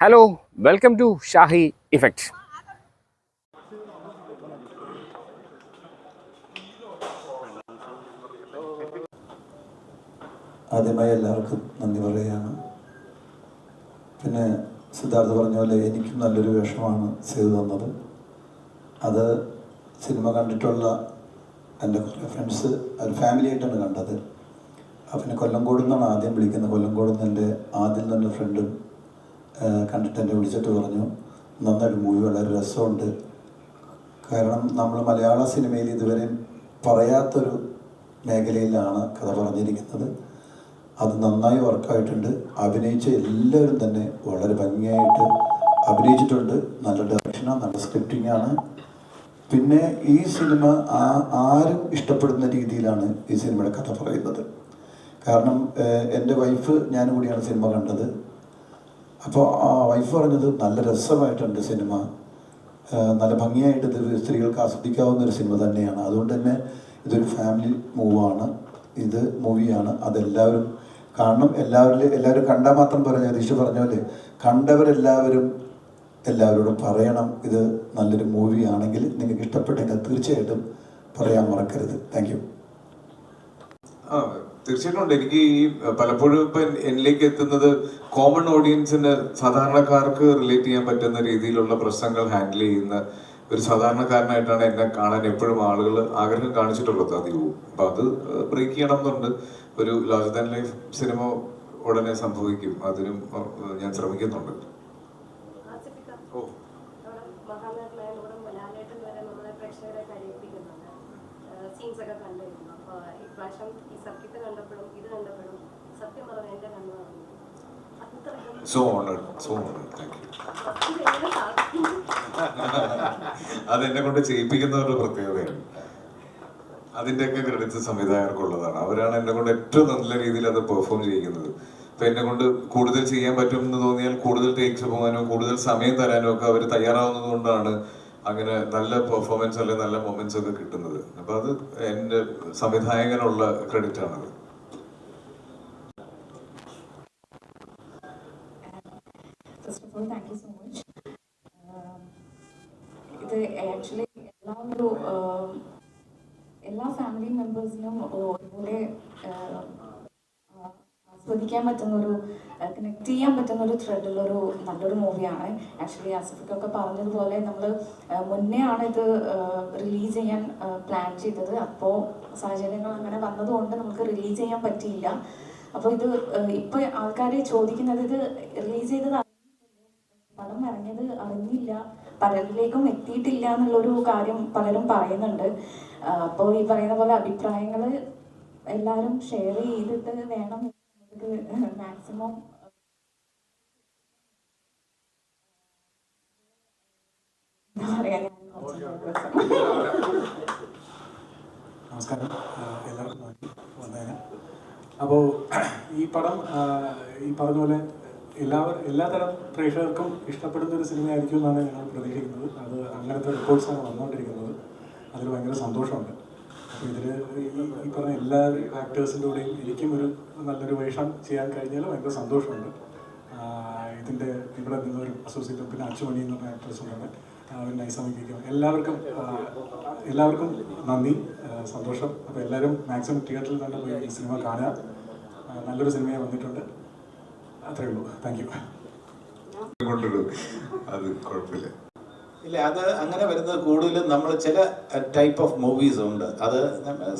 Hello welcome to Shahi effect ആദ്യമായി എല്ലാവർക്കും നന്ദി പറയുകയാണ്. പിന്നെ സിദ്ധാർത്ഥ പറഞ്ഞ പോലെ എനിക്കും നല്ലൊരു വേഷമാണ് ചെയ്തു തന്നത്. അത് സിനിമ കണ്ടിട്ടുള്ള എന്റെ കുറേ ഫ്രണ്ട്സ് ഒരു ഫാമിലി ആയിട്ടാണ് കണ്ടത്. അപ്പം പിന്നെ കൊല്ലംകോട് നിന്നാണ് ആദ്യം വിളിക്കുന്നത്. കൊല്ലംകോട് നിന്ന് എന്റെ ആദ്യം തന്നെ ഫ്രണ്ടും കണ്ടിട്ട് എന്നെ വിളിച്ചിട്ട് പറഞ്ഞു നന്നായിട്ട് മൂവി വളരെ രസമുണ്ട്. കാരണം നമ്മൾ മലയാള സിനിമയിൽ ഇതുവരെ പറയാത്തൊരു മേഖലയിലാണ് കഥ പറഞ്ഞിരിക്കുന്നത്. അത് നന്നായി വർക്കായിട്ടുണ്ട്. അഭിനയിച്ച എല്ലാവരും തന്നെ വളരെ ഭംഗിയായിട്ട് അഭിനയിച്ചിട്ടുണ്ട്. നല്ല ഡയറക്ഷനാണ് നല്ല സ്ക്രിപ്റ്റിംഗ് പിന്നെ ഈ സിനിമ ആ ആരും ഇഷ്ടപ്പെടുന്ന രീതിയിലാണ് ഈ സിനിമയുടെ കഥ പറയുന്നത്. കാരണം എന്റെ വൈഫ് ഞാനും കൂടിയാണ് സിനിമ കണ്ടത്. അപ്പോൾ ആ വൈഫ് പറഞ്ഞത് നല്ല രസമായിട്ടുണ്ട് സിനിമ. നല്ല ഭംഗിയായിട്ട് ഇത് സ്ത്രീകൾക്ക് ആസ്വദിക്കാവുന്ന ഒരു സിനിമ തന്നെയാണ്. അതുകൊണ്ട് തന്നെ ഇതൊരു ഫാമിലി മൂവാണ്. ഇത് മൂവിയാണ്. അതെല്ലാവരും കാണണം എല്ലാവരിലും എല്ലാവരും കണ്ടാൽ മാത്രം പറഞ്ഞ ജഗദീഷ് പറഞ്ഞ പോലെ കണ്ടവരെല്ലാവരും എല്ലാവരോടും പറയണം. ഇത് നല്ലൊരു മൂവിയാണെങ്കിൽ നിങ്ങൾക്ക് ഇഷ്ടപ്പെട്ടെങ്കിൽ തീർച്ചയായിട്ടും പറയാൻ മറക്കരുത്. താങ്ക് യു തീർച്ചയായിട്ടും ഉണ്ട്. എനിക്ക് ഈ പലപ്പോഴും ഇപ്പൊ എന്നിലേക്ക് എത്തുന്നത് കോമൺ ഓഡിയൻസിന് സാധാരണക്കാർക്ക് റിലേറ്റ് ചെയ്യാൻ പറ്റുന്ന രീതിയിലുള്ള പ്രശ്നങ്ങൾ ഹാൻഡിൽ ചെയ്യുന്ന ഒരു സാധാരണക്കാരനായിട്ടാണ് എന്നെ കാണാൻ എപ്പോഴും ആളുകൾ ആഗ്രഹം കാണിച്ചിട്ടുള്ളത് അധികവും അപ്പൊ അത് ബ്രേക്ക് ചെയ്യണം എന്നുണ്ട്. ഒരു ലാർജ് ദാൻ ലൈഫ് സിനിമ ഉടനെ സംഭവിക്കും. അതിനും ഞാൻ ശ്രമിക്കുന്നുണ്ട്. ഓ. സീൻസ് ഒക്കെ കണ്ടിരുന്നു. ഇപ്രാവശ്യം ഈ സർക്കിട്ട് കണ്ടപ്പോഴും ഇത് കണ്ടപ്പോഴും സത്യം പറഞ്ഞ എന്റെ കണ്ണു പറഞ്ഞു അത്രയും so honoured so honoured thank you അതെന്നെ കൊണ്ട് ചെയ്യിപ്പിക്കുന്നവരുടെ പ്രത്യേകതയാണ്. അതിന്റെയൊക്കെ ക്രെഡിറ്റ് സംവിധായകർക്കുള്ളതാണ് അവരാണ് എന്നെ കൊണ്ട് ഏറ്റവും നല്ല രീതിയിൽ അത് പെർഫോം ചെയ്യിക്കുന്നത്. ഇപ്പൊ എന്നെ കൊണ്ട് കൂടുതൽ ചെയ്യാൻ പറ്റും എന്ന് തോന്നിയാൽ കൂടുതൽ ടേക്സ് പോകാനോ കൂടുതൽ സമയം തരാനോ ഒക്കെ അവർ തയ്യാറാവുന്നത് കൊണ്ടാണ് അങ്ങനെ നല്ല പെർഫോമൻസ് അല്ലെങ്കിൽ നല്ല മൊമെന്റ്സ് ഒക്കെ കിട്ടുന്നത്. അപ്പൊ അത് എന്റെ സംവിധായകനുള്ള ക്രെഡിറ്റ് ആണത് First of all, thank you so much. Um, ഇത് ആക്ച്വലി എല്ലാ ഒരു um, എല്ലാ ഫാമിലി മെമ്പേഴ്സിനും ഒരുപോലെ ആസ്വദിക്കാൻ പറ്റുന്ന ഒരു കണക്ട് ചെയ്യാൻ പറ്റുന്ന ഒരു ത്രെഡുള്ള ഒരു നല്ലൊരു മൂവിയാണ് ആക്ച്വലി ആസിഫിക്കൊക്കെ പറഞ്ഞതുപോലെ നമ്മൾ മുന്നേ ആണ് ഇത് റിലീസ് ചെയ്യാൻ പ്ലാൻ ചെയ്തത്. അപ്പോൾ സാഹചര്യങ്ങൾ അങ്ങനെ വന്നതുകൊണ്ട് നമുക്ക് റിലീസ് ചെയ്യാൻ പറ്റിയില്ല. അപ്പോൾ ഇത് ഇപ്പോൾ ആൾക്കാർ ചോദിക്കുന്നത് ഇത് റിലീസ് ചെയ്തത് പടം ഇറങ്ങിയത് അറിഞ്ഞില്ല പലരിലേക്കും എത്തിയിട്ടില്ല എന്നുള്ളൊരു കാര്യം പലരും പറയുന്നുണ്ട്. അപ്പോൾ ഈ പറയുന്ന പോലെ അഭിപ്രായങ്ങൾ എല്ലാവരും ഷെയർ ചെയ്തിട്ട് വേണം മാക്സിമം. നമസ്കാരം. എല്ലാവർക്കും വന്നതിന്. അപ്പോൾ ഈ പടം ഈ പറഞ്ഞ പോലെ എല്ലാവരും എല്ലാതരം പ്രേക്ഷകർക്കും ഇഷ്ടപ്പെടുന്ന ഒരു സിനിമയായിരിക്കും എന്നാണ് ഞങ്ങൾ പ്രതീക്ഷിക്കുന്നത്. അത് അങ്ങനത്തെ റിപ്പോർട്ട്സ് ആണ് വന്നുകൊണ്ടിരിക്കുന്നത്. അതിൽ ഭയങ്കര സന്തോഷമുണ്ട്. അപ്പോൾ ഇതിൽ ഈ പറഞ്ഞ എല്ലാ ആക്ടേഴ്സിന്റെ കൂടെയും എനിക്കും ഒരു നല്ലൊരു വേഷം ചെയ്യാൻ കഴിഞ്ഞാൽ ഭയങ്കര സന്തോഷമുണ്ട്. ഇതിന്റെ ഇവിടെ നിന്നൊരു അസോസിയേറ്റ് പിന്നെ അച്ചുമണി എന്ന് പറഞ്ഞ ആക്ട്രസ് അവർ നൈസമിക്കും എല്ലാവർക്കും എല്ലാവർക്കും നന്ദി സന്തോഷം. അപ്പോൾ എല്ലാവരും മാക്സിമം തിയേറ്ററിൽ തന്നെ പോയി ഈ സിനിമ കാണുക. നല്ലൊരു സിനിമയെ വന്നിട്ടുണ്ട്. അത്രയേ ഉള്ളൂ. താങ്ക് യു അത് കുഴപ്പമില്ല. ഇല്ല അത് അങ്ങനെ വരുന്നത് കൂടുതലും നമ്മൾ ചില ടൈപ്പ് ഓഫ് മൂവീസ് ഉണ്ട്. അത്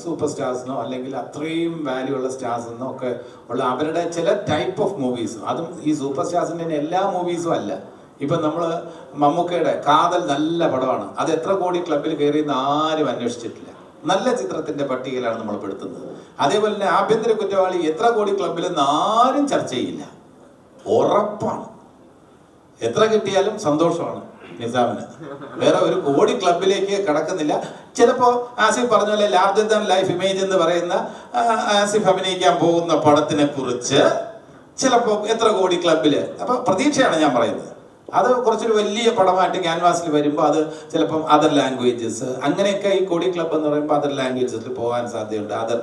സൂപ്പർ സ്റ്റാർസിനോ അല്ലെങ്കിൽ അത്രയും വാല്യൂ ഉള്ള സ്റ്റാർസിനോ ഒക്കെ ഉള്ള അവരുടെ ചില ടൈപ്പ് ഓഫ് മൂവീസ് അതും ഈ സൂപ്പർ സ്റ്റാർസിന്റെ എല്ലാ മൂവീസും അല്ല. ഇപ്പം നമ്മൾ മമ്മൂക്കയുടെ കാതൽ നല്ല പടമാണ്. അത് എത്ര കോടി ക്ലബിൽ കയറിയെന്ന് ആരും അന്വേഷിച്ചിട്ടില്ല. നല്ല ചിത്രത്തിന്റെ പട്ടികയിലാണ് നമ്മൾ പെടുത്തുന്നത്. അതേപോലെ തന്നെ ആഭ്യന്തര കുറ്റവാളി എത്ര കോടി ക്ലബിൽ നിന്ന് ആരും ചർച്ച ചെയ്യില്ല. ഉറപ്പാണ്. എത്ര കിട്ടിയാലും സന്തോഷമാണ് നിസാമിന്. വേറെ ഒരു കോടി ക്ലബിലേക്ക് കടക്കുന്നില്ല. ചിലപ്പോ ആസിഫ് പറഞ്ഞ പോലെ ലാർജർ ദാൻ ലൈഫ് ഇമേജ് എന്ന് പറയുന്ന ആസിഫ് അഭിനയിക്കാൻ പോകുന്ന പടത്തിനെ കുറിച്ച് ചിലപ്പോ എത്ര കോടി ക്ലബിൽ. അപ്പൊ പ്രതീക്ഷയാണ് ഞാൻ പറയുന്നത്. അത് കുറച്ചൊരു വലിയ പടമായിട്ട് ക്യാൻവാസിൽ വരുമ്പോൾ അത് ചിലപ്പം അതർ ലാംഗ്വേജസ് അങ്ങനെയൊക്കെ ഈ കോടി ക്ലബ് എന്ന് പറയുമ്പോൾ അതർ ലാംഗ്വേജസിൽ പോകാൻ സാധ്യതയുണ്ട്. അതർ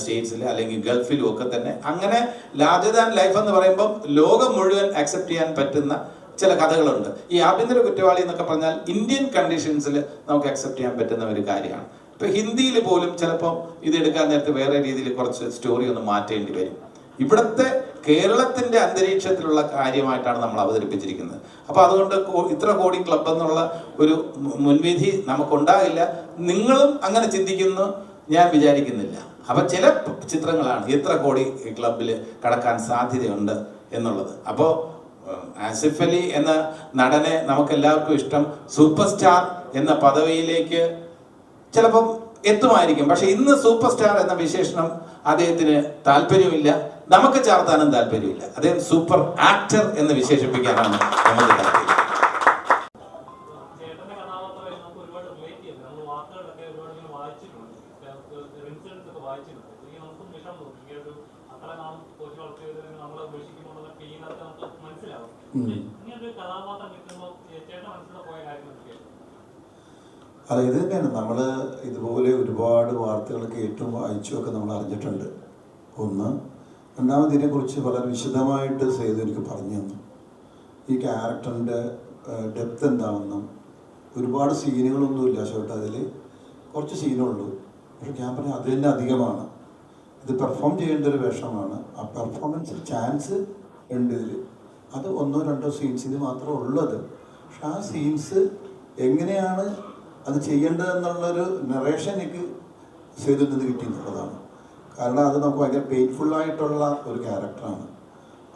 സ്റ്റേറ്റ്സിൽ അല്ലെങ്കിൽ ഗൾഫിലും ഒക്കെ തന്നെ. അങ്ങനെ ലാർജർ ദാൻ ലൈഫ് എന്ന് പറയുമ്പോൾ ലോകം മുഴുവൻ അക്സെപ്റ്റ് ചെയ്യാൻ പറ്റുന്ന ചില കഥകളുണ്ട്. ഈ ആഭ്യന്തര കുറ്റവാളി എന്നൊക്കെ പറഞ്ഞാൽ ഇന്ത്യൻ കണ്ടീഷൻസിൽ നമുക്ക് അക്സെപ്റ്റ് ചെയ്യാൻ പറ്റുന്ന ഒരു കാര്യമാണ്. ഇപ്പൊ ഹിന്ദിയിൽ പോലും ചിലപ്പം ഇത് എടുക്കാൻ നേരത്തെ വേറെ രീതിയിൽ കുറച്ച് സ്റ്റോറി ഒന്ന് മാറ്റേണ്ടി വരും. ഇവിടുത്തെ കേരളത്തിന്റെ അന്തരീക്ഷത്തിലുള്ള കാര്യമായിട്ടാണ് നമ്മൾ അവതരിപ്പിച്ചിരിക്കുന്നത്. അപ്പൊ അതുകൊണ്ട് ഇത്ര കോടി ക്ലബ് എന്നുള്ള ഒരു മുൻവിധി നമുക്കുണ്ടാകില്ല. നിങ്ങളും അങ്ങനെ ചിന്തിക്കുന്നു ഞാൻ വിചാരിക്കുന്നില്ല. അപ്പൊ ചില ചിത്രങ്ങളാണ് ഇത്ര കോടി ക്ലബിൽ കടക്കാൻ സാധ്യതയുണ്ട് എന്നുള്ളത്. അപ്പോൾ ആസിഫ് അലി എന്ന നടനെ നമുക്ക് എല്ലാവർക്കും ഇഷ്ടം. സൂപ്പർ സ്റ്റാർ എന്ന പദവിയിലേക്ക് ചിലപ്പം എത്തുമായിരിക്കും. പക്ഷെ ഇന്ന് സൂപ്പർ സ്റ്റാർ എന്ന വിശേഷണം അദ്ദേഹത്തിന് താല്പര്യമില്ല നമുക്ക് ചാർത്താനും താല്പര്യമില്ല അദ്ദേഹം സൂപ്പർ ആക്ടർ എന്ന് വിശേഷിപ്പിക്കാനാണ് നമുക്ക് താല്പര്യം. അല്ല ഇത് തന്നെയാണ്. നമ്മൾ ഇതുപോലെ ഒരുപാട് വാർത്തകൾ കേട്ടും വായിച്ചും ഒക്കെ നമ്മൾ അറിഞ്ഞിട്ടുണ്ട്. ഒന്ന്. രണ്ടാമത് ഇതിനെക്കുറിച്ച് വളരെ വിശദമായിട്ട് സേതു എനിക്ക് പറഞ്ഞു തന്നു. ഈ ക്യാരക്ടറിന്റെ ഡെപ്ത് എന്താണെന്നും ഒരുപാട് സീനുകളൊന്നുമില്ല ഷോട്ട് അതിൽ കുറച്ച് സീനുള്ളൂ. പക്ഷെ ഞാൻ പറഞ്ഞു അത് തന്നെ അധികമാണ്. ഇത് പെർഫോം ചെയ്യേണ്ട ഒരു വേഷമാണ്. ആ പെർഫോമൻസ് ചാൻസ് ഉണ്ട് ഇതിൽ അത് ഒന്നോ രണ്ടോ സീൻസിന് മാത്രമേ ഉള്ളത് പക്ഷെ ആ സീൻസ് എങ്ങനെയാണ് അത് ചെയ്യേണ്ടതെന്നുള്ളൊരു നറേഷൻ എനിക്ക് ചെയ്തു നിന്ന് കിട്ടിയെന്നുള്ളതാണ് കാരണം അത് നമുക്ക് ഭയങ്കര പെയിൻഫുള്ളായിട്ടുള്ള ഒരു ക്യാരക്ടറാണ്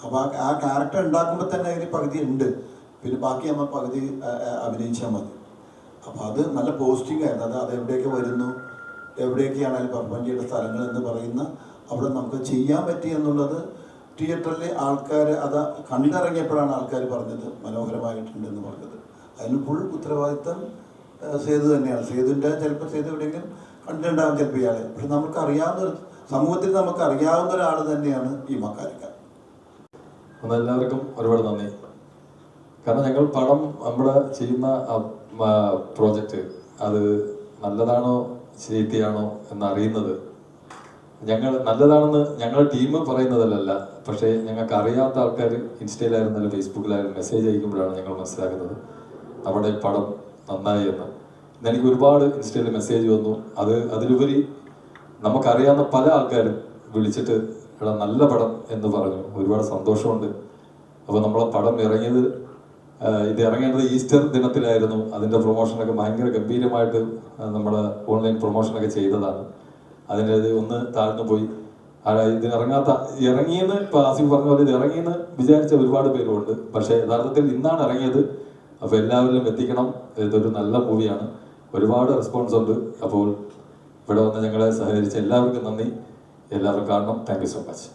അപ്പോൾ ആ ക്യാരക്ടർ ഉണ്ടാക്കുമ്പോൾ തന്നെ അതിന് പകുതി ഉണ്ട്. പിന്നെ ബാക്കി നമ്മൾ പകുതി അഭിനയിച്ചാൽ മതി. അപ്പോൾ അത് നല്ല പോസ്റ്റിംഗ് ആയിരുന്നു. അത് അത് എവിടെയൊക്കെ വരുന്നു എവിടെയൊക്കെയാണ് അതിൽ പെർഫോം ചെയ്യേണ്ട സ്ഥലങ്ങൾ എന്ന് പറയുന്ന അവിടെ നമുക്ക് ചെയ്യാൻ പറ്റി എന്നുള്ളത് തിയേറ്ററിലെ ആൾക്കാർ അത് കണ്ടിറങ്ങിയപ്പോഴാണ് ആൾക്കാർ പറഞ്ഞത് മനോഹരമായിട്ടുണ്ട് എന്ന് പറഞ്ഞത്. അതിന് ഫുൾ ഉത്തരവാദിത്തം സേതു തന്നെയാണ്. സേതുവിന്റെ ചിലപ്പോൾ സേതു എവിടെയെങ്കിലും കണ്ടിട്ടുണ്ടാകും ചിലപ്പോൾ ഇയാളെ. പക്ഷെ നമുക്ക് അറിയാവുന്ന ഒരു സമൂഹത്തിൽ നമുക്ക് അറിയാവുന്ന ഒരാൾ തന്നെയാണ് ഈ മക്കാരിക്ക ഒന്ന് എല്ലാവർക്കും ഒരുപാട് നന്ദി. കാരണം ഞങ്ങൾ പടം നമ്മുടെ ചെയ്യുന്ന പ്രോജക്റ്റ് അത് നല്ലതാണോ ചീത്തയാണോ എന്നറിയുന്നത്. ഞങ്ങൾ നല്ലതാണെന്ന് ഞങ്ങളുടെ ടീം പറയുന്നതല്ല പക്ഷേ ഞങ്ങൾക്ക് അറിയാത്ത ആൾക്കാർ ഇൻസ്റ്റയിലായിരുന്നാലും ഫേസ്ബുക്കിലായാലും മെസ്സേജ് അയക്കുമ്പോഴാണ് ഞങ്ങൾ മനസ്സിലാക്കുന്നത്. നമ്മുടെ പടം നന്നായി എന്ന്. എനിക്ക് ഒരുപാട് ഇൻസ്റ്റയിൽ മെസ്സേജ് വന്നു. അത് അതിലുപരി നമുക്കറിയാവുന്ന പല ആൾക്കാരും വിളിച്ചിട്ട് എടാ നല്ല പടം എന്ന് പറഞ്ഞു. ഒരുപാട് സന്തോഷമുണ്ട്. അപ്പോൾ നമ്മളെ പടം ഇറങ്ങിയത് ഇത് ഇറങ്ങേണ്ടത് ഈസ്റ്റർ ദിനത്തിലായിരുന്നു. അതിന്റെ പ്രൊമോഷനൊക്കെ ഭയങ്കര ഗംഭീരമായിട്ട് നമ്മൾ ഓൺലൈൻ പ്രൊമോഷനൊക്കെ ചെയ്തതാണ്. അതിന്റെ ഇത് ഒന്ന് താഴ്ന്നു പോയി. ഇത് ഇറങ്ങാത്ത ഇറങ്ങിയെന്ന് ഇപ്പൊ ആസിഫ് പറഞ്ഞ പോലെ ഇത് ഇറങ്ങിയെന്ന് വിചാരിച്ച ഒരുപാട് പേരുമുണ്ട്. പക്ഷേ യഥാർത്ഥത്തിൽ ഇന്നാണ് ഇറങ്ങിയത്. അപ്പോൾ എല്ലാവരിലും എത്തിക്കണം. ഇതൊരു നല്ല മൂവിയാണ്. ഒരുപാട് റെസ്പോൺസ് ഉണ്ട്. അപ്പോൾ ഇവിടെ വന്ന് ഞങ്ങളെ സഹകരിച്ച എല്ലാവർക്കും നന്ദി. എല്ലാവർക്കും കാണണം. താങ്ക് സോ മച്ച്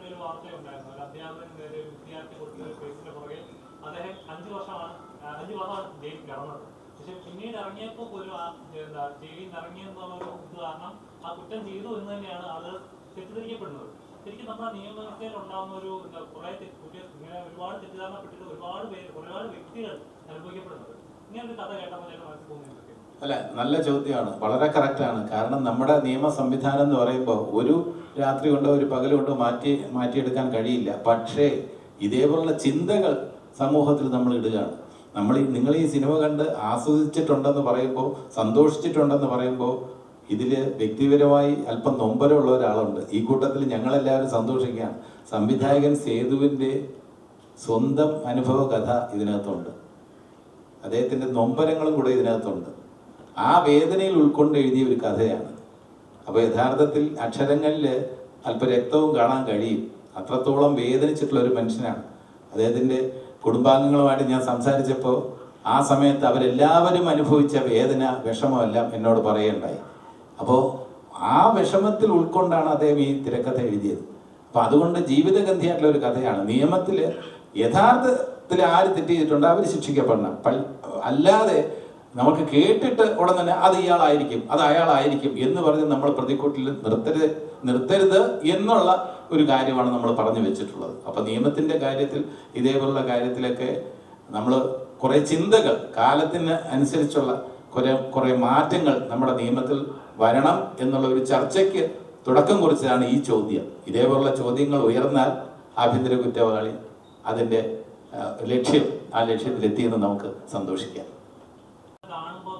ഒരു ഒരു അധ്യാപകൻ വിദ്യാർത്ഥി കൊടുത്ത ഒരു കേസിന്റെ പുറകെ അദ്ദേഹം അഞ്ചു വർഷമാണ് അഞ്ചു വർഷമാണ് കിടന്നത് പക്ഷെ പിന്നീട് ഇറങ്ങിയപ്പോൾ ഒരു ആ, എന്താ ജയിലിൽ ഇറങ്ങിയെന്നുള്ള ഒരു കാരണം ആ കുറ്റം ചെയ്തു എന്ന് തന്നെയാണ് അത് തെറ്റിദ്ധരിക്കപ്പെടുന്നത്. ശരിക്കും നമ്മുടെ നിയമവ്യവസ്ഥയിൽ ഉണ്ടാകുന്ന ഒരു കുറെ ഇങ്ങനെ ഒരുപാട് തെറ്റിദ്ധാരണപ്പെട്ടിട്ട് ഒരുപാട് പേര് ഒരുപാട് വ്യക്തികൾ അനുഭവിക്കപ്പെടുന്നത് ഇങ്ങനെ ഒരു കഥ കേട്ടപ്പോൾ ഞാൻ മനസ്സിൽ തോന്നിയിട്ടുണ്ട്. അല്ല നല്ല ചോദ്യമാണ്. വളരെ കറക്റ്റാണ് കാരണം നമ്മുടെ നിയമ സംവിധാനം എന്ന് പറയുമ്പോൾ ഒരു രാത്രി കൊണ്ടോ ഒരു പകൽ കൊണ്ടോ മാറ്റി മാറ്റിയെടുക്കാൻ കഴിയില്ല. പക്ഷേ ഇതേപോലുള്ള ചിന്തകൾ സമൂഹത്തിൽ നമ്മൾ ഇടുകയാണ്. നമ്മൾ നിങ്ങൾ ഈ സിനിമ കണ്ട് ആസ്വദിച്ചിട്ടുണ്ടെന്ന് പറയുമ്പോൾ സന്തോഷിച്ചിട്ടുണ്ടെന്ന് പറയുമ്പോൾ ഇതിൽ വ്യക്തിപരമായി അല്പം നൊമ്പരമുള്ള ഒരാളുണ്ട്. ഈ കൂട്ടത്തിൽ ഞങ്ങളെല്ലാവരും സന്തോഷിക്കുകയാണ്. സംവിധായകൻ സേതുവിന്റെ സ്വന്തം അനുഭവ കഥ ഇതിനകത്തുണ്ട്. അദ്ദേഹത്തിന്റെ നൊമ്പരങ്ങളും കൂടെ ഇതിനകത്തുണ്ട്. ആ വേദനയിൽ ഉൾക്കൊണ്ട് എഴുതിയ ഒരു കഥയാണ്. അപ്പോൾ യഥാർത്ഥത്തിൽ അക്ഷരങ്ങളിൽ അല്പരക്തവും കാണാൻ കഴിയും. അത്രത്തോളം വേദനിച്ചിട്ടുള്ള ഒരു മനുഷ്യനാണ്. അദ്ദേഹത്തിന്റെ കുടുംബാംഗങ്ങളുമായിട്ട് ഞാൻ സംസാരിച്ചപ്പോൾ ആ സമയത്ത് അവരെല്ലാവരും അനുഭവിച്ച വേദന വിഷമമെല്ലാം എന്നോട് പറയുകയുണ്ടായി. അപ്പോൾ ആ വിഷമത്തിൽ ഉൾക്കൊണ്ടാണ് അദ്ദേഹം ഈ തിരക്കഥ എഴുതിയത്. അപ്പം അതുകൊണ്ട് ജീവിതഗന്ധിയായിട്ടുള്ള ഒരു കഥയാണ്. നിയമത്തിൽ യഥാർത്ഥത്തിൽ ആര് തെറ്റ് ചെയ്തിട്ടുണ്ട് അവർ ശിക്ഷിക്കപ്പെടണം. അല്ലാതെ നമുക്ക് കേട്ടിട്ട് ഉടൻ തന്നെ അത് ഇയാളായിരിക്കും അത് അയാളായിരിക്കും എന്ന് പറഞ്ഞ് നമ്മൾ പ്രതിക്കൂട്ടിൽ നിർത്തരുത് നിർത്തരുത് എന്നുള്ള ഒരു കാര്യമാണ് നമ്മൾ പറഞ്ഞു വെച്ചിട്ടുള്ളത്. അപ്പം നിയമത്തിന്റെ കാര്യത്തിൽ ഇതേപോലുള്ള കാര്യത്തിലൊക്കെ നമ്മൾ കുറേ ചിന്തകൾ കാലത്തിന് അനുസരിച്ചുള്ള കുറേ കുറേ മാറ്റങ്ങൾ നമ്മുടെ നിയമത്തിൽ വരണം എന്നുള്ള ഒരു ചർച്ചയ്ക്ക് തുടക്കം കുറിച്ചതാണ് ഈ ചോദ്യം. ഇതേപോലുള്ള ചോദ്യങ്ങൾ ഉയർന്നാൽ ആഭ്യന്തര കുറ്റവാളി അതിന്റെ ലക്ഷ്യം ആ ലക്ഷ്യത്തിലെത്തിയെന്ന് നമുക്ക് സന്തോഷിക്കാം കാണുമ്പോൾ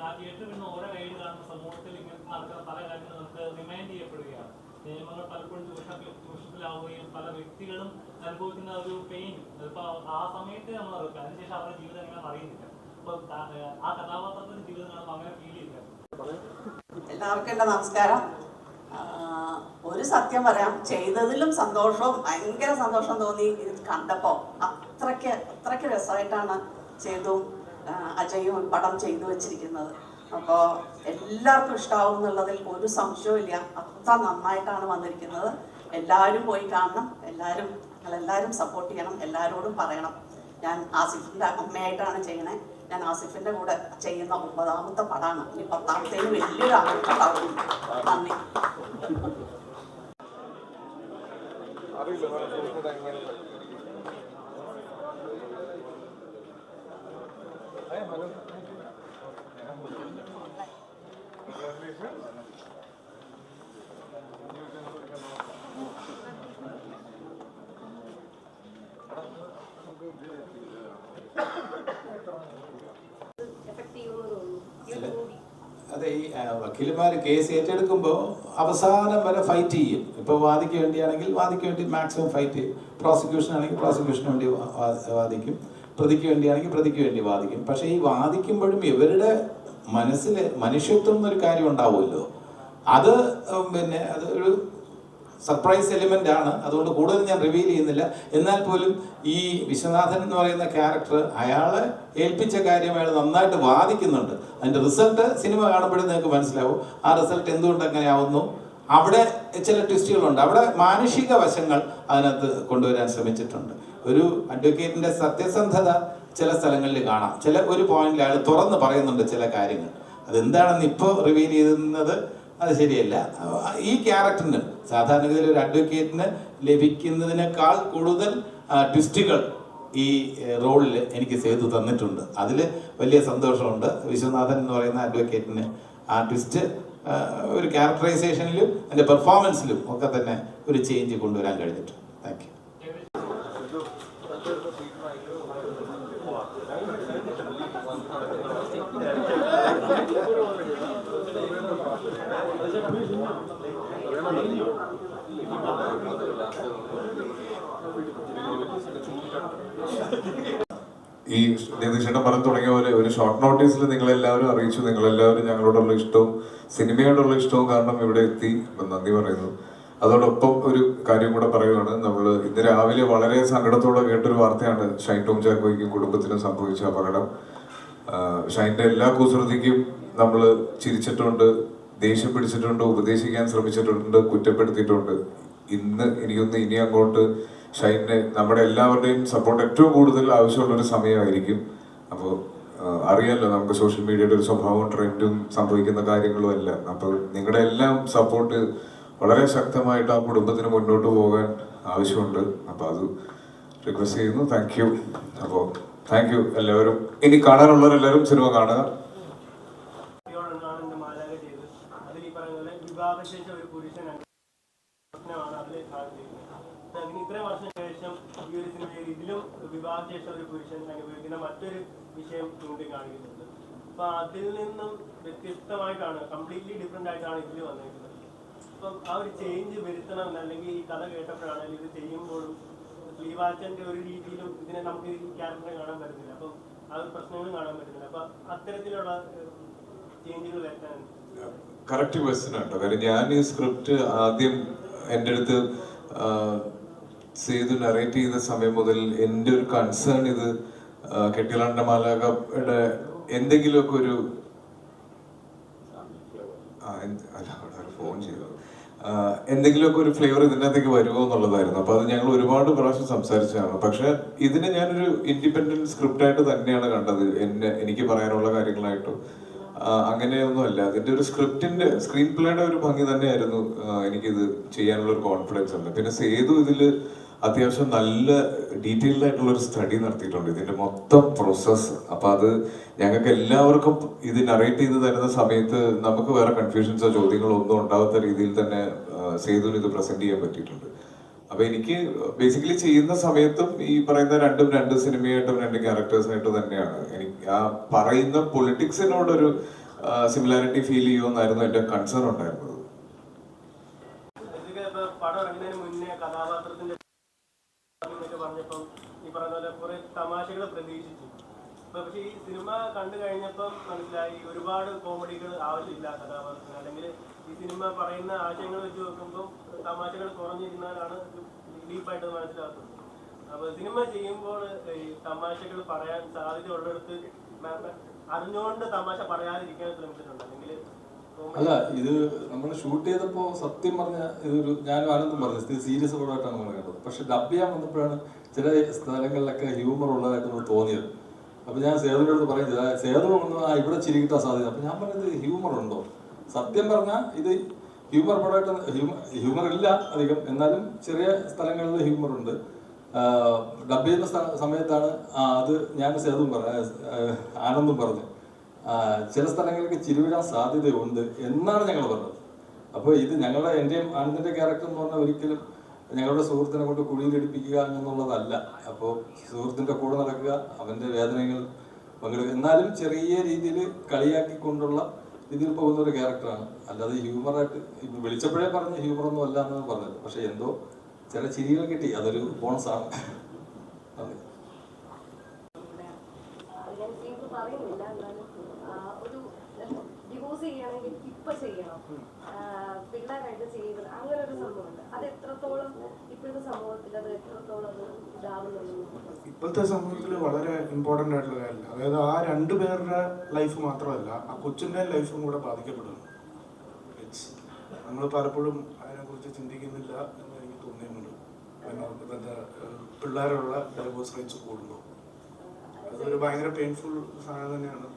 ആ തിയേറ്ററിൽ നിന്ന് ഓരോ റൈഡ് കാണുന്ന സമൂഹത്തിൽ ഇങ്ങനെ നടക്കുന്ന പല കാര്യങ്ങളും നമുക്ക് റിമൈൻഡ് ചെയ്യപ്പെടുകയാണ് നിയമങ്ങൾ പലപ്പോഴും ചൂഷണ ചൂഷണത്തിലാവുകയും പല വ്യക്തികളും അനുഭവിക്കുന്ന ഒരു പെയിൻ ഇപ്പൊ ആ സമയത്ത് നമ്മൾ അറിയില്ല അതിനുശേഷം അവരുടെ ജീവിതം എങ്ങനെ അറിയുന്നില്ല. അപ്പൊ ആ കഥാപാത്രത്തിന്റെ ജീവിതം അങ്ങനെ ഫീൽ ചെയ്യില്ല. എല്ലാവർക്കും എന്റെ നമസ്കാരം. ഒരു സത്യം പറയാം. ചെയ്തതിലും സന്തോഷവും ഭയങ്കര സന്തോഷം തോന്നി ഇത് കണ്ടപ്പോൾ അത്രയ്ക്ക് അത്രയ്ക്ക് രസമായിട്ടാണ് ചെയ്തും അജയും പടം ചെയ്തു വെച്ചിരിക്കുന്നത്. അപ്പോൾ എല്ലാവർക്കും ഇഷ്ടാവും എന്നുള്ളതിൽ ഒരു സംശയവും ഇല്ല അത്ര നന്നായിട്ടാണ് വന്നിരിക്കുന്നത്. എല്ലാവരും പോയി കാണണം. എല്ലാവരും നിങ്ങളെല്ലാവരും സപ്പോർട്ട് ചെയ്യണം എല്ലാവരോടും പറയണം. ഞാൻ ആസിഫിന്റെ അമ്മയായിട്ടാണ് ചെയ്യണേ ഞാൻ ആസിഫിന്റെ കൂടെ ചെയ്യുന്ന ഒമ്പതാമത്തെ പടമാണ് ഇനി പത്താമത്തേന് വലിയൊരു ആഗ്രഹം നന്ദി എഫക്ട് ചെയ്യുമെന്ന് തോന്നുന്നു ഈ ഒരു മൂവി അതെ ഈ ആ, വക്കീലുമാർ കേസ് ഏറ്റെടുക്കുമ്പോൾ അവസാനം വരെ ഫൈറ്റ് ചെയ്യും. ഇപ്പോൾ വാദിക്ക് വേണ്ടിയാണെങ്കിൽ വാദിക്ക് വേണ്ടി മാക്സിമം ഫൈറ്റ് ചെയ്യും പ്രോസിക്യൂഷൻ ആണെങ്കിൽ പ്രോസിക്യൂഷന് വേണ്ടി വാദിക്കും. പ്രതിക്ക് വേണ്ടിയാണെങ്കിൽ പ്രതിക്ക് വേണ്ടി വാദിക്കും. പക്ഷേ ഈ വാദിക്കുമ്പോഴും ഇവരുടെ മനസ്സിൽ മനുഷ്യത്വം എന്നൊരു കാര്യം ഉണ്ടാവുമല്ലോ. അത് പിന്നെ അത് ഒരു സർപ്രൈസ് എലിമെന്റ് ആണ്. അതുകൊണ്ട് കൂടുതൽ ഞാൻ റിവീൽ ചെയ്യുന്നില്ല. എന്നാൽ പോലും ഈ വിശ്വനാഥൻ എന്ന് പറയുന്ന ക്യാരക്ടർ അയാളെ ഏൽപ്പിച്ച കാര്യം അയാൾ നന്നായിട്ട് വാദിക്കുന്നുണ്ട്. അതിന്റെ റിസൾട്ട് സിനിമ കാണുമ്പോഴും നിങ്ങൾക്ക് മനസ്സിലാവും. ആ റിസൾട്ട് എന്തുകൊണ്ട് അങ്ങനെ ആവുന്നു? അവിടെ ചില ട്വിസ്റ്റുകളുണ്ട് അവിടെ മാനുഷിക വശങ്ങൾ അതിനകത്ത് കൊണ്ടുവരാൻ ശ്രമിച്ചിട്ടുണ്ട്. ഒരു അഡ്വക്കേറ്റിന്റെ സത്യസന്ധത ചില സ്ഥലങ്ങളിൽ കാണാം. ചില ഒരു പോയിന്റിൽ അയാൾ തുറന്ന് പറയുന്നുണ്ട് ചില കാര്യങ്ങൾ. അതെന്താണെന്ന് ഇപ്പോൾ റിവീൽ ചെയ്യുന്നത് അത് ശരിയല്ല. ഈ ക്യാരക്ടറിന് സാധാരണഗതിയിൽ ഒരു അഡ്വക്കേറ്റിന് ലഭിക്കുന്നതിനേക്കാൾ കൂടുതൽ ട്വിസ്റ്റുകൾ ഈ റോളിൽ എനിക്ക് സേതു തന്നിട്ടുണ്ട്. അതിൽ വലിയ സന്തോഷമുണ്ട്. വിശ്വനാഥൻ എന്ന് പറയുന്ന അഡ്വക്കേറ്റിന് ആ ട്വിസ്റ്റ് ഒരു ക്യാരക്ടറൈസേഷനിലും അതിന്റെ പെർഫോമൻസിലും ഒക്കെ തന്നെ ഒരു ചേഞ്ച് കൊണ്ടുവരാൻ കഴിഞ്ഞിട്ടുണ്ട്. താങ്ക് യു ഈ നിതീഷേട്ടൻ പറഞ്ഞു തുടങ്ങിയ പോലെ ഒരു ഷോർട്ട് നോട്ടീസിൽ നിങ്ങളെല്ലാവരും അറിയിച്ചു. നിങ്ങളെല്ലാവരും ഞങ്ങളോടുള്ള ഇഷ്ടവും സിനിമയോടുള്ള ഇഷ്ടവും കാരണം ഇവിടെ എത്തി. നന്ദി പറയുന്നു. അതോടൊപ്പം ഒരു കാര്യം കൂടെ പറയുകയാണ് നമ്മൾ ഇന്ന് രാവിലെ വളരെ സങ്കടത്തോടെ കേട്ടൊരു വാർത്തയാണ് ഷൈൻ ടോം ചാക്കോയ്ക്കും കുടുംബത്തിനും സംഭവിച്ച അപകടം. ഷൈന്റെ എല്ലാ കുസൃതിക്കും നമ്മൾ ചിരിച്ചിട്ടുണ്ട് ദേഷ്യം പിടിച്ചിട്ടുണ്ട് ഉപദേശിക്കാൻ ശ്രമിച്ചിട്ടുണ്ട് കുറ്റപ്പെടുത്തിയിട്ടുണ്ട്. ഇന്ന് എനിക്കൊന്ന് ഇനി അങ്ങോട്ട് ഷൈനെ നമ്മുടെ എല്ലാവരുടെയും സപ്പോർട്ട് ഏറ്റവും കൂടുതൽ ആവശ്യമുള്ള ഒരു സമയമായിരിക്കും അപ്പോൾ അറിയാലോ നമുക്ക് സോഷ്യൽ മീഡിയയുടെ ഒരു സ്വഭാവവും ട്രെൻഡും സംഭവിക്കുന്ന കാര്യങ്ങളും എല്ലാം അപ്പോൾ നിങ്ങളുടെ എല്ലാം സപ്പോർട്ട് വളരെ ശക്തമായിട്ട് ആ കുടുംബത്തിന് മുന്നോട്ട് പോകാൻ ആവശ്യമുണ്ട്. അപ്പോൾ അത് റിക്വസ്റ്റ് ചെയ്യുന്നു. താങ്ക് യു അപ്പോൾ താങ്ക് യു എല്ലാവരും. ഇനി കാണാനുള്ളവരെല്ലാവരും സിനിമ കാണുക. ഒരു പുരുഷനാണ്. അതിലെ അതിന് ഇത്രയും വർഷം ശേഷം ഈ ഒരു സിനിമയിൽ ഇതിലും വിവാഹശേഷം ഒരു പുരുഷൻ അനുഭവിക്കുന്ന മറ്റൊരു വിഷയം ചൂണ്ടിക്കാണിക്കുന്നുണ്ട് അപ്പൊ അതിൽ നിന്നും വ്യത്യസ്തമായിട്ടാണ് കംപ്ലീറ്റ്ലി ഡിഫറെന്റ് ആയിട്ടാണ് ഇതിൽ വന്നിരിക്കുന്നത്. അപ്പം ആ ഒരു ചേഞ്ച് വരുത്തണം അല്ലെങ്കിൽ ഈ കഥ കേട്ടപ്പോഴാണെങ്കിൽ ഇത് ചെയ്യുമ്പോഴും ശ്രീവാച്ചന്റെ ഒരു രീതിയിലും ഇതിനെ നമുക്ക് ഈ ക്യാരക്ടറെ കാണാൻ പറ്റുന്നില്ല. അപ്പം ആ ഒരു പ്രശ്നങ്ങളും കാണാൻ പറ്റുന്നില്ല. അപ്പൊ അത്തരത്തിലുള്ള ചേഞ്ചുകൾ വരുത്താൻ കറക്റ്റ് ക്വസ്റ്റ്യൻ ആട്ടോ കാര്യം ഞാൻ ഈ സ്ക്രിപ്റ്റ് ആദ്യം എന്റെ അടുത്ത് ചെയ്ത് നറേറ്റ് ചെയ്യുന്ന സമയം മുതൽ എന്റെ ഒരു കൺസേൺ ഇത് കെട്ടിലാണ്ട മാലാകയുടെ എന്തെങ്കിലുമൊക്കെ ഒരു ഫോൺ ചെയ്തു. എന്തെങ്കിലുമൊക്കെ ഒരു ഫ്ലേവർ ഇതിനകത്തേക്ക് വരുമോ എന്നുള്ളതായിരുന്നു. അപ്പോൾ അത് ഞങ്ങൾ ഒരുപാട് പ്രാവശ്യം സംസാരിച്ചതാണ്. പക്ഷെ ഇതിനെ ഞാനൊരു ഇൻഡിപെൻഡന്റ് സ്ക്രിപ്റ്റ് ആയിട്ട് തന്നെയാണ് കണ്ടത്. എന്നെ എനിക്ക് പറയാനുള്ള കാര്യങ്ങളായിട്ടും അങ്ങനെയൊന്നുമല്ല. അതിന്റെ ഒരു സ്ക്രിപ്റ്റിന്റെ സ്ക്രീൻ പ്ലേയുടെ ഒരു ഭംഗി തന്നെയായിരുന്നു എനിക്കിത് ചെയ്യാനുള്ള ഒരു കോൺഫിഡൻസ് ഉണ്ട് പിന്നെ സേതു ഇതിൽ അത്യാവശ്യം നല്ല ഡീറ്റെയിൽഡ് ആയിട്ടുള്ള ഒരു സ്റ്റഡി നടത്തിയിട്ടുണ്ട്. ഇതിന്റെ മൊത്തം പ്രോസസ്സ് അപ്പൊ അത് ഞങ്ങൾക്ക് എല്ലാവർക്കും ഇത് നറേറ്റ് ചെയ്ത് തരുന്ന സമയത്ത് നമുക്ക് വേറെ കൺഫ്യൂഷൻസോ ചോദ്യങ്ങളോ ഒന്നും ഉണ്ടാവാത്ത രീതിയിൽ തന്നെ സേതുവിന് ഇത് പ്രസന്റ് ചെയ്യാൻ പറ്റിയിട്ടുണ്ട്. അപ്പൊ എനിക്ക് ബേസിക്കലി ചെയ്യുന്ന സമയത്തും ഈ പറയുന്ന രണ്ടും രണ്ട് സിനിമയായിട്ടും രണ്ട് ക്യാരക്ടേഴ്സായിട്ടും തന്നെയാണ്. എനിക്ക് ആ പറയുന്ന പൊളിറ്റിക്സിനോടൊരു സിമിലാരിറ്റി ഫീൽ ചെയ്യുമെന്നായിരുന്നു എന്റെ കൺസേൺ ഉണ്ടായിരുന്നത്. പറഞ്ഞപ്പം ഈ പറഞ്ഞ പോലെ കുറെ തമാശകൾ പ്രതീക്ഷിച്ചു. പക്ഷെ ഈ സിനിമ കണ്ടു കഴിഞ്ഞപ്പം മനസ്സിലായി ഒരുപാട് കോമഡികൾ ആവശ്യമില്ല കഥാപാത്രത്തിന്. അല്ലെങ്കിൽ ഈ സിനിമ പറയുന്ന ആശയങ്ങൾ വെച്ച് നോക്കുമ്പോൾ തമാശകൾ കുറഞ്ഞിരുന്നാലാണ് ഡീപ്പായിട്ട് മനസ്സിലാക്കുന്നത്. അപ്പൊ സിനിമ ചെയ്യുമ്പോൾ ഈ തമാശകൾ പറയാൻ സാധ്യത ഉള്ളിടത്ത് അറിഞ്ഞുകൊണ്ട് തമാശ പറയാതിരിക്കാൻ ശ്രമിച്ചിട്ടുണ്ട്. അല്ലെങ്കിൽ അല്ല ഇത് നമ്മൾ ഷൂട്ട് ചെയ്തപ്പോൾ സത്യം പറഞ്ഞ ഇതൊരു ഞാനും ആനന്ദം പറഞ്ഞു. ഇത് സീരിയസ് പടമായിട്ടാണ് നമ്മൾ കണ്ടത്. പക്ഷെ ഡബ് ചെയ്യാൻ വന്നപ്പോഴാണ് ചില സ്ഥലങ്ങളിലൊക്കെ ഹ്യൂമർ ഉള്ളതായിട്ട് നമുക്ക് തോന്നിയത്. അപ്പൊ ഞാൻ അടുത്ത് പറയുന്നത് "ആ, സേതു ആ ഇവിടെ ചിരിക്കിട്ടാ സാധ്യത. അപ്പൊ ഞാൻ പറഞ്ഞത് ഹ്യൂമർ ഉണ്ടോ? സത്യം പറഞ്ഞാൽ ഇത് ഹ്യൂമർ പടമായിട്ട് ഹ്യൂമർ ഇല്ല അധികം. എന്നാലും ചെറിയ സ്ഥലങ്ങളിൽ ഹ്യൂമർ ഉണ്ട്. ഡബ് ചെയ്യുന്ന സമയത്താണ് അത് ഞാൻ സേതുവും പറഞ്ഞു ആനന്ദും പറഞ്ഞു. ചില സ്ഥലങ്ങളിലേക്ക് ചിരിവിടാൻ സാധ്യതയുണ്ട് എന്നാണ് ഞങ്ങൾ പറഞ്ഞത്. അപ്പോൾ ഇത് ഞങ്ങളുടെ എന്റെയും ആനന്ദിന്റെ ക്യാരക്ടർ എന്ന് പറഞ്ഞാൽ ഒരിക്കലും ഞങ്ങളുടെ സുഹൃത്തിനെ കൊണ്ട് കുഴിയിലടിപ്പിക്കുക എന്നുള്ളതല്ല. അപ്പോൾ സുഹൃത്തിന്റെ കൂടെ നടക്കുക അവന്റെ വേദനകൾ പങ്കെടുക്കുക എന്നാലും ചെറിയ രീതിയിൽ കളിയാക്കിക്കൊണ്ടുള്ള ഇതിൽ പോകുന്ന ഒരു ക്യാരക്ടറാണ് അല്ലാതെ ഹ്യൂമറായിട്ട് വിളിച്ചപ്പോഴേ പറഞ്ഞ ഹ്യൂമറൊന്നും അല്ല എന്നാണ് പറഞ്ഞത്. പക്ഷേ എന്തോ ചില ചിരികൾ കിട്ടി. അതൊരു ബോണസാണ് നന്ദി ഞാൻ സീപ്പ് പറയുന്നില്ല എന്നാലും ആ, ഒരു ഡിവോഴ്സ് ചെയ്യണമെങ്കിൽ ഇപ്പൊ ചെയ്യണം. പിള്ളേരായിട്ട് ചെയ്യുന്നത് അങ്ങനെ ഒരു സംഭവമുണ്ട്. അത് എത്രത്തോളം ഇപ്പോഴത്തെ സമൂഹത്തിൽ അത് എത്രത്തോളം അത് ഇതാവുന്നുണ്ടെന്ന് ഇപ്പോഴത്തെ സമൂഹത്തിൽ വളരെ ഇമ്പോർട്ടന്റ് ആയിട്ടുള്ള കാര്യമില്ല. അതായത് ആ രണ്ടു പേരുടെ ലൈഫ് മാത്രമല്ല ആ കൊച്ചിന്റെ ലൈഫും കൂടെ ബാധിക്കപ്പെടുന്നു. നമ്മൾ പലപ്പോഴും അതിനെക്കുറിച്ച് ചിന്തിക്കുന്നില്ല എന്ന് എനിക്ക് തോന്നിയിട്ടുണ്ട്. പിന്നെ പിള്ളേരുള്ള ഡൈവോഴ്സ് റേറ്റ്സ് കൂടുന്നു അതൊരു ഭയങ്കര പെയിൻഫുൾ സാധനം തന്നെയാണ്.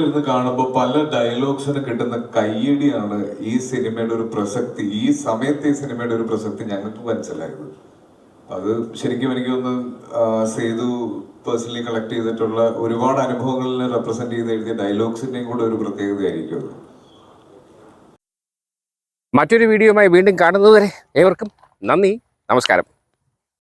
ഇരുന്ന് കാണുമ്പോൾ പല ഡയലോഗ്സിന് കിട്ടുന്ന കയ്യടിയാണ് ഈ സിനിമയുടെ ഒരു പ്രസക്തി. ഈ സമയത്ത് ഈ സിനിമയുടെ ഒരു പ്രസക്തി ഞങ്ങൾക്ക് മനസ്സിലായത്. അത് ശരിക്കും എനിക്ക് ഒന്ന് സേതു പേഴ്സണലി കളക്ട് ചെയ്തിട്ടുള്ള ഒരുപാട് അനുഭവങ്ങളിനെ റെപ്രസെന്റ് ചെയ്ത് എഴുതിയ ഡയലോഗ്സിന്റെയും കൂടെ ഒരു പ്രത്യേകതയായിരിക്കും അത്. മറ്റൊരു വീഡിയോയുമായി വീണ്ടും കാണുന്നതുവരെ ഏവർക്കും നന്ദി നമസ്കാരം.